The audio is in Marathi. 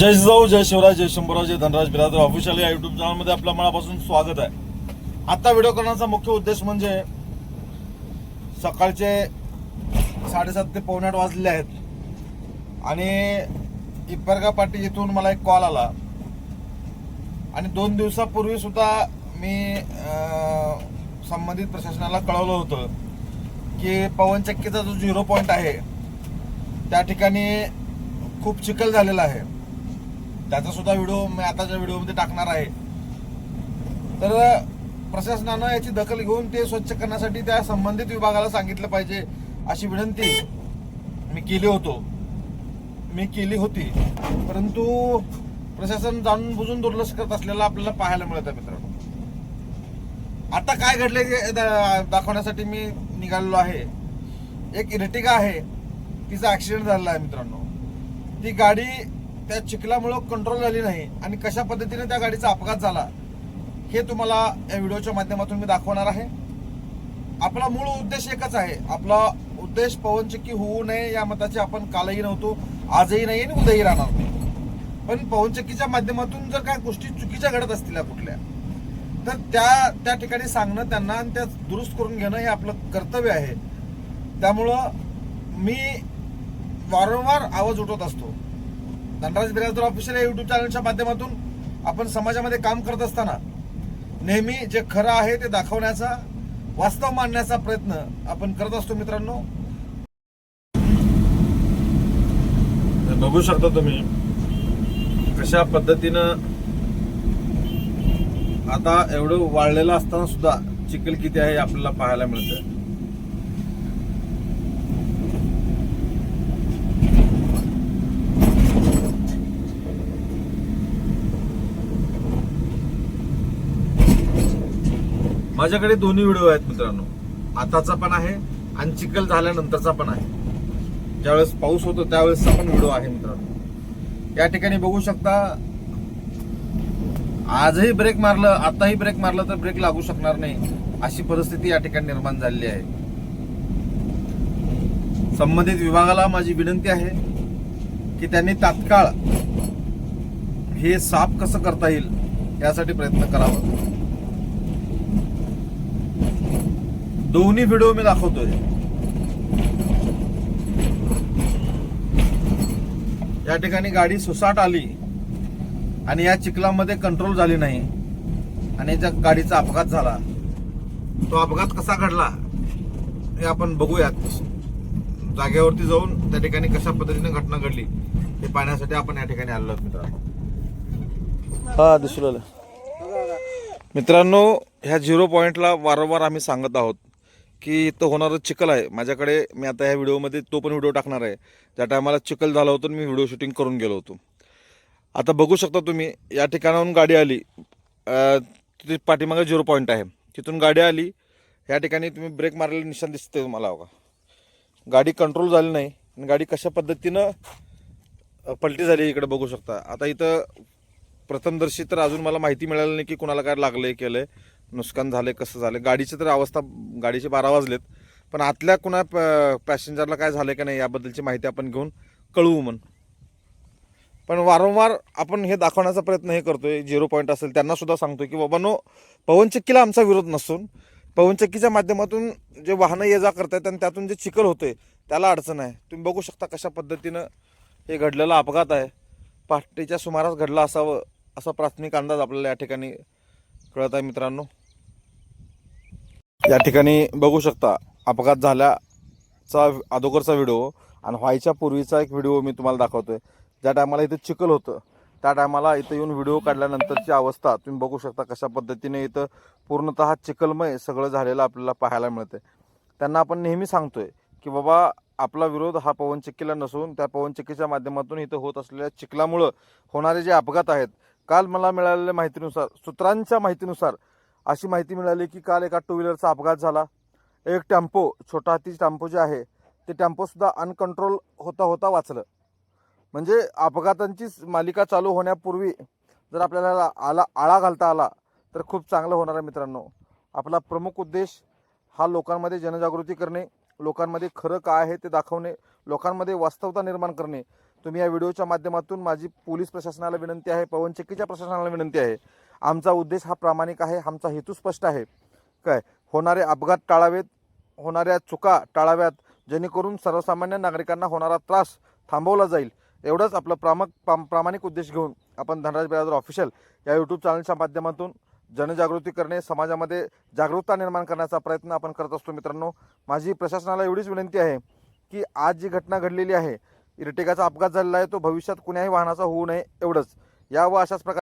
जय जिजाऊ जय शिवराज जय शंभूराज जय धनराज बिरादर. ऑफिशियल या युट्यूब चॅनलमध्ये आपल्या मनापासून स्वागत आहे. आता व्हिडिओ करण्याचा मुख्य उद्देश म्हणजे सकाळचे साडेसात ते पावणे आठ वाजलेले आहेत. आणि इपरगा पाटी इथून मला एक कॉल आला. आणि दोन दिवसापूर्वी सुद्धा मी संबंधित प्रशासनाला कळवलं होतं की पवनचक्कीचा जो झिरो पॉईंट आहे त्या ठिकाणी खूप चिखल झालेला आहे. त्याचा सुद्धा व्हिडिओ मी आताच्या व्हिडिओमध्ये टाकणार आहे. तर प्रशासनानं याची दखल घेऊन ते स्वच्छ करण्यासाठी त्या संबंधित विभागाला सांगितलं पाहिजे अशी विनंती मी केली होतो. मी केली होती. परंतु प्रशासन जाणून बुजून दुर्लक्ष करत असलेलं आपल्याला पाहायला मिळत आहे मित्रांनो. आता काय घडले ते दा- दाखवण्यासाठी मी निघालेलो आहे. एक इर्टिगा आहे. तिचा ऍक्सिडेंट झालेला आहे मित्रांनो. ती गाडी त्या चिखलामुळं कंट्रोल झाली नाही. आणि कशा पद्धतीने त्या गाडीचा अपघात झाला हे तुम्हाला या व्हिडिओच्या माध्यमातून मी दाखवणार आहे. आपला मूळ उद्देश एकच आहे. आपला उद्देश पवनचक्की होऊ नये या मताचे आपण कालही नव्हतो आजही नाही आणि उद्याही राहणार नाही. पण पवनचक्कीच्या माध्यमातून जर काय गोष्टी चुकीच्या घडत असतील या कुठल्या तर त्या त्या ठिकाणी सांगणं त्यांना आणि त्या दुरुस्त करून घेणं हे आपलं कर्तव्य आहे. त्यामुळं मी वारंवार आवाज उठवत असतो. धनराज बिराजदार ऑफिशियल या युट्यूब चॅनलच्या माध्यमातून आपण समाजामध्ये काम करत असताना नेहमी जे खरं आहे ते दाखवण्याचा वास्तव मांडण्याचा प्रयत्न आपण करत असतो मित्रांनो. बघू शकता तुम्ही कशा पद्धतीनं आता एवढं वाढलेलं असताना सुद्धा चिखल किती आहे हे आपल्याला पाहायला मिळतं माझ्याकडे दोन्ही व्हिडिओ आहेत मित्रांनो. आताचा पण आहे आणि चिखल झाल्यानंतरचा पण आहे. ज्यावेळेस पाऊस होतो त्यावेळेसचा पण व्हिडिओ आहे मित्रांनो. या ठिकाणी बघू शकता आजही ब्रेक मारलं आताही ब्रेक मारलं तर ब्रेक लागू शकणार नाही. अशी परिस्थिती या ठिकाणी निर्माण झालेली आहे. संबंधित विभागाला माझी विनंती आहे की त्यांनी तात्काळ हे साफ कसं करता येईल यासाठी प्रयत्न करावा. दोन्ही व्हिडिओ मी दाखवतोय. या ठिकाणी गाडी सुसाट आली आणि या चिखलामध्ये कंट्रोल झाली नाही आणि ज्या गाडीचा अपघात झाला. तो अपघात कसा घडला हे आपण बघूयात. जागेवरती जाऊन त्या ठिकाणी कशा पद्धतीने घटना घडली हे पाहण्यासाठी आपण या ठिकाणी आलो मित्रांनो. हा दिसू मित्रांनो ह्या झिरो पॉईंटला वारंवार आम्ही सांगत आहोत. की इथं होणारं चिखल आहे. माझ्याकडे मी आता ह्या व्हिडिओमध्ये तो पण व्हिडिओ टाकणार आहे. त्या टायमाला चिखल झाला होता मी व्हिडिओ शूटिंग करून गेलो होतो. आता बघू शकता तुम्ही या ठिकाणाहून गाडी आली. तिथे पाठीमागे झिरो पॉईंट आहे. तिथून गाडी आली. ह्या ठिकाणी तुम्ही ब्रेक मारलेलं निशाण दिसते तुम्हाला बघा. गाडी कंट्रोल झाली नाही. आणि गाडी कशा पद्धतीनं पलटी झाली इकडे बघू शकता. आता इथं प्रथमदर्शी तर अजून मला माहिती मिळाली नाही की कुणाला काय लागलं आहे केलं आहे नुकसान झाले कसं झाले गाडीची तर अवस्था गाडीचे बारा वाजलेत. पण आतल्या कुणा पॅसेंजरला काय झालं का नाही याबद्दलची माहिती आपण घेऊन कळवू म्हण पण वारंवार आपण हे दाखवण्याचा प्रयत्न हे करतोय झिरो पॉईंट असेल त्यांना सुद्धा सांगतोय की बाबांनो पवनचक्कीला आमचा विरोध नसून पवनचक्कीच्या माध्यमातून जे वाहनं ये जा करतायत आणि त्यातून जे चिखल होतंय त्याला अडचण आहे. तुम्ही बघू शकता कशा पद्धतीनं हे घडलेला अपघात आहे. पहाटेच्या सुमारास घडला असावं असा प्राथमिक अंदाज आपल्याला या ठिकाणी कळत आहे मित्रांनो. या ठिकाणी बघू शकता अपघात झाल्याचा अगोदरचा व्हिडिओ आणि व्हायच्या पूर्वीचा एक व्हिडिओ मी तुम्हाला दाखवतोय. ज्या टायमाला इथं चिखल होतं त्या टायमाला इथं येऊन व्हिडिओ काढल्यानंतरची अवस्था तुम्ही बघू शकता कशा पद्धतीने इथं पूर्णतः चिखलमय सगळं झालेलं आपल्याला पाहायला मिळतं त्यांना आपण नेहमी सांगतोय की बाबा आपला विरोध हा पवनचक्कीला नसून त्या पवनचक्कीच्या माध्यमातून इथं होत असलेल्या चिखलामुळं होणारे जे अपघात आहेत काल मला मिळालेल्या माहितीनुसार सूत्रांच्या माहितीनुसार अशी माहिती मिळाली की काल एका टू व्हीलरचा अपघात झाला. एक टेम्पो छोटा हाती टॅम्पो जे आहे ते टेम्पोसुद्धा अनकंट्रोल होता होता वाचलं. म्हणजे अपघातांची मालिका चालू होण्यापूर्वी जर आपल्याला आला आळा घालता आला तर खूप चांगलं होणार आहे मित्रांनो. आपला प्रमुख उद्देश हा लोकांमध्ये जनजागृती करणे लोकांमध्ये खरं काय आहे ते दाखवणे लोकांमध्ये वास्तवता निर्माण करणे. तुम्ही या व्हिडिओच्या माध्यमातून माझी पोलीस प्रशासनाला विनंती आहे पवन चक्कीच्या प्रशासनाला विनंती आहे आमचा उद्देश हा प्रामाणिक आहे आमचा हेतू स्पष्ट आहे. काय? होणारे अपघात टाळावेत होणाऱ्या चुका टाळाव्यात जेणेकरून सर्वसामान्य नागरिकांना होणारा त्रास थांबवला जाईल. एवढंच आपलं प्रामक प्राम प्रामाणिक उद्देश घेऊन आपण धनराज बिराजदार ऑफिशियल या यूट्यूब चॅनलच्या माध्यमातून जनजागृती करणे समाजामध्ये जागरूकता निर्माण करण्याचा प्रयत्न आपण करत असतो मित्रांनो. माझी प्रशासनाला एवढीच विनंती आहे की आज जी घटना घडलेली आहे इरटेकाचा अपघात झालेला आहे तो भविष्यात कुण्याही वाहनाचा होऊ नये एवढंच. या व अशाच प्रकार